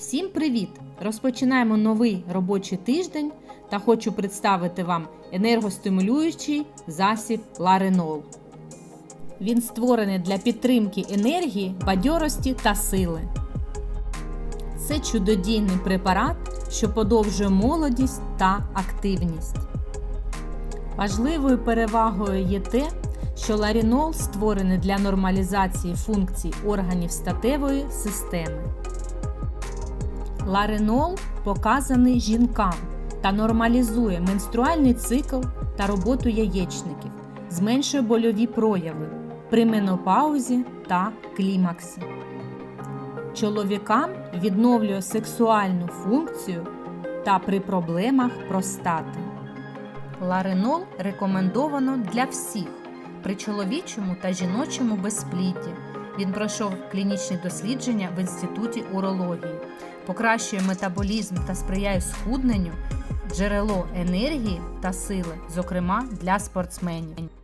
Всім привіт! Розпочинаємо новий робочий тиждень та хочу представити вам енергостимулюючий засіб Ларинол. Він створений для підтримки енергії, бадьорості та сили. Це чудодійний препарат, що подовжує молодість та активність. Важливою перевагою є те, що ларінол створений для нормалізації функцій органів статевої системи. Ларинол показаний жінкам та нормалізує менструальний цикл та роботу яєчників, зменшує больові прояви при менопаузі та клімаксі. Чоловікам відновлює сексуальну функцію та при проблемах простати. Ларинол рекомендовано для всіх при чоловічому та жіночому безплідді. Він пройшов клінічні дослідження в інституті урології, покращує метаболізм та сприяє схудненню, джерело енергії та сили, зокрема для спортсменів.